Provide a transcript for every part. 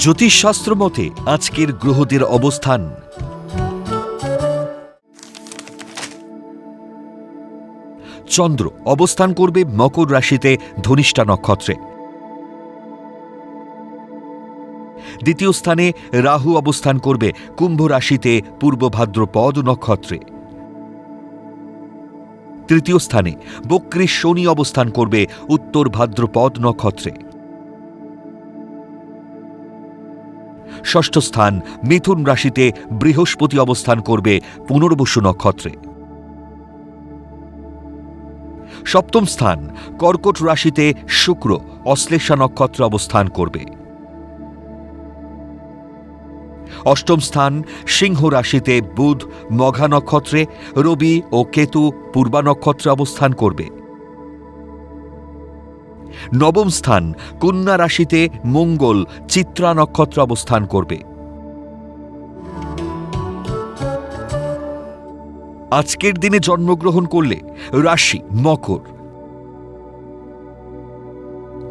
জ্যোতিষশাস্ত্র মতে আজকের গ্রহদের অবস্থান। চন্দ্র অবস্থান করবে মকর রাশিতে ধনিষ্ঠা নক্ষত্রে। দ্বিতীয় স্থানে রাহু অবস্থান করবে কুম্ভ রাশিতে পূর্ব ভাদ্রপদ নক্ষত্রে। তৃতীয় স্থানে বক্রী শনি অবস্থান করবে উত্তর ভাদ্রপদ নক্ষত্রে। ষষ্ঠ স্থান মিথুন রাশিতে বৃহস্পতি অবস্থান করবে পুনর্বসু নক্ষত্রে। সপ্তম স্থান কর্কট রাশিতে শুক্র অশ্লেষা নক্ষত্রে অবস্থান করবে। অষ্টম স্থান সিংহ রাশিতে বুধ, মঘা নক্ষত্রে রবি ও কেতু পূর্বা নক্ষত্রে অবস্থান করবে। নবম স্থান, কন্যা রাশিতে মঙ্গল, চিত্রা নক্ষত্র অবস্থান করবে। আজকের দিনে জন্মগ্রহণ করলে রাশি, মকর।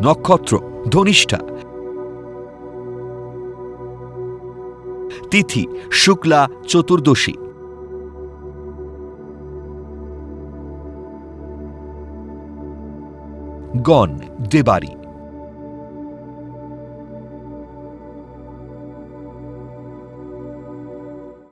নক্ষত্র, ধনিষ্ঠা। তিথি, শুক্লা, চতুর্দশী। gone Debari.